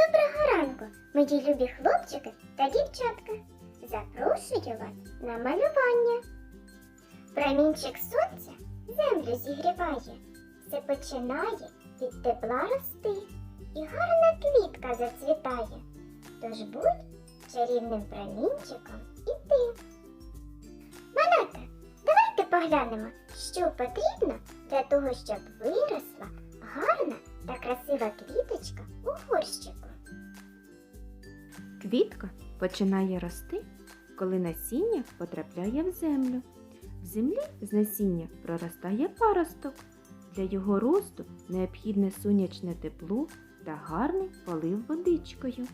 Доброго ранку, мої любі хлопчики та дівчатка. Запрошую вас на малювання. Промінчик сонця землю зігріває, все починає від тепла рости, і гарна квітка зацвітає. Тож будь чарівним промінчиком і ти. Малята, давайте поглянемо, що потрібно для того, щоб виросла гарна та красива квіточка у горщику. Квітка починає рости, коли насіння потрапляє в землю. В землі з насіння проростає паросток. Для його росту необхідне сонячне тепло та гарний полив водичкою.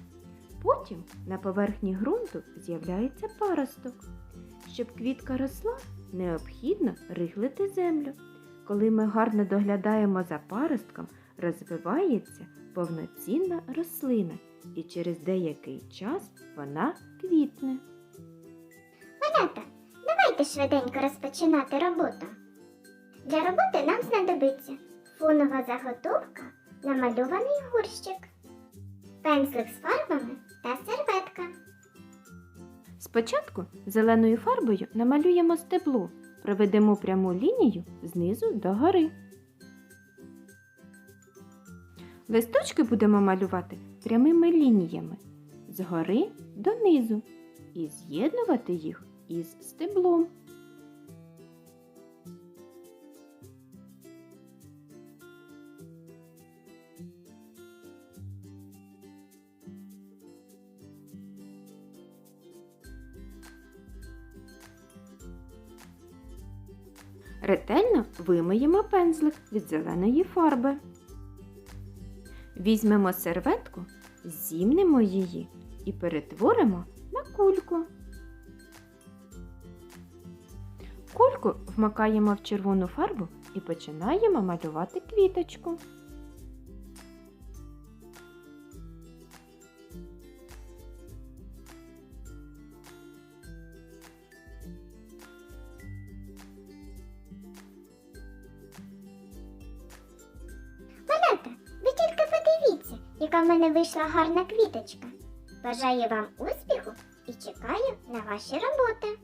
Потім на поверхні ґрунту з'являється паросток. Щоб квітка росла, необхідно рихлити землю. Коли ми гарно доглядаємо за паростком, розвивається повноцінна рослина, і через деякий час вона квітне. Малята, давайте швиденько розпочинати роботу. Для роботи нам знадобиться фонова заготовка, намальований горщик, пензлик з фарбами та серветка. Спочатку зеленою фарбою намалюємо стебло, проведемо пряму лінію знизу до гори. Листочки будемо малювати прямими лініями згори до низу і з'єднувати їх із стеблом. Ретельно вимиємо пензлик від зеленої фарби. Візьмемо серветку, зімнемо її і перетворимо на кульку. Кульку вмикаємо в червону фарбу і починаємо малювати квіточку. Яка в мене вийшла гарна квіточка. Бажаю вам успіху і чекаю на ваші роботи.